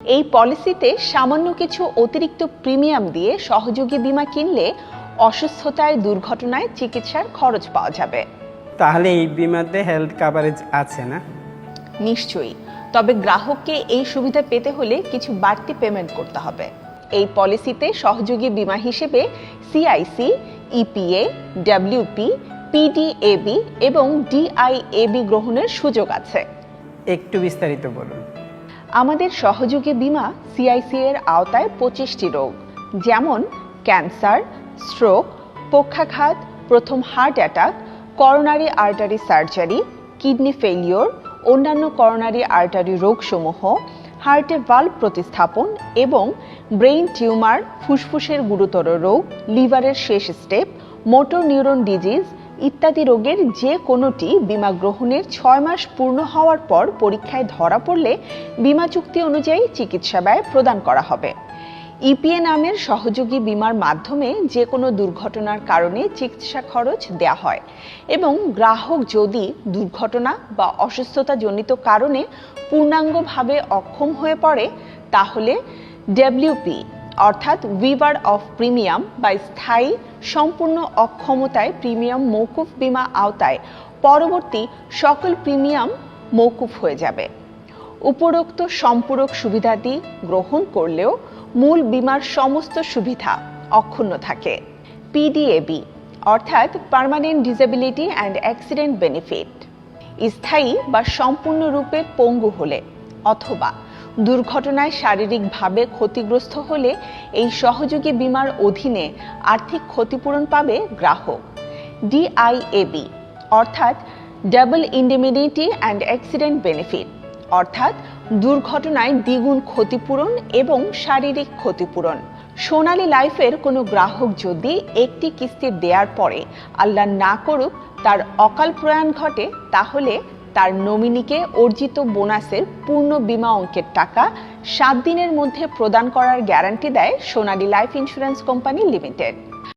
এই পলিসিতে সামান্য কিছু অতিরিক্ত প্রিমিয়াম দিয়ে সহযোগী বীমা কিনলে অসুস্থতায় দুর্ঘটনায় চিকিৎসার খরচ পাওয়া যাবে। তাহলে এই বিমাতে হেলথ কাভারেজ আছে না? নিশ্চয়ই। তবে গ্রাহককে এই সুবিধা পেতে হলে কিছু বাড়তি পেমেন্ট করতে হবে। এই পলিসিতে সহযোগী বীমা হিসেবে সিআইসি ইপিএ ডাব্লিউপি পিডিএবি এবং ডিআইএবি গ্রহণের সুযোগ আছে। একটু বিস্তারিত বলুন। আমাদের সহযোগী বীমা সিআইসি এর আওতায় পঁচিশটি রোগ, যেমন ক্যান্সার, স্ট্রোক, পক্ষাঘাত, প্রথম heart attack, coronary artery surgery, kidney failure অন্যান্য করোনারি আর্টারি রোগসমূহ, হার্টে ভাল্ব প্রতিস্থাপন এবং ব্রেইন টিউমার, ফুসফুসের গুরুতর রোগ, লিভারের শেষ স্টেপ, মোটর নিউরন ডিজিজ ইত্যাদি রোগের যে কোনোটি বীমা গ্রহণের ছয় মাস পূর্ণ হওয়ার পর পরীক্ষায় ধরা পড়লে বিমা চুক্তি অনুযায়ী চিকিৎসা ব্যয় প্রদান করা হবে। ইপিএ নামের সহযোগী বিমার মাধ্যমে যে কোনো দুর্ঘটনার কারণে চিকিৎসা খরচ দেয়া হয় এবং গ্রাহক যদি দুর্ঘটনা বা অসুস্থতাজনিত কারণে পূর্ণাঙ্গভাবে অক্ষম হয়ে পড়ে, তাহলে ডব্লিউপি অর্থাৎ উইভার অফ প্রিমিয়াম বা স্থায়ী সম্পূর্ণ অক্ষমতায় প্রিমিয়াম মৌকুফ বীমা আওতায় পরবর্তী সকল প্রিমিয়াম মৌকুফ হয়ে যাবে। উপরোক্ত সম্পূরক সুবিধাদি গ্রহণ করলেও মূল বীমার সমস্ত সুবিধা অক্ষুণ্ণ থাকে। পিডিএবি অর্থাৎ permanent disability and accident benefit স্থায়ী বা সম্পূর্ণরূপে পঙ্গু হলে অথবা দুর্ঘটনায় শারীরিকভাবে ক্ষতিগ্রস্ত হলে এই সহযোগী বীমার অধীনে আর্থিক ক্ষতিপূরণ পাবে গ্রাহক। ডিআইএবি, অর্থাৎ double indemnity and accident benefit, অর্থাৎ দুর্ঘটনায় দ্বিগুণ ক্ষতিপূরণ এবং শারীরিক ক্ষতিপূরণ। সোনালী লাইফের কোনো গ্রাহক যদি একটি কিস্তি দেওয়ার পরে আল্লাহ না করুক, তার অকাল প্রয়াণ ঘটে, তাহলে তার নমিনিকে অর্জিত বোনাসের পূর্ণ বিমা অঙ্কের টাকা সাত দিনের মধ্যে প্রদান করার গ্যারান্টি দেয় Sonali life insurance company limited.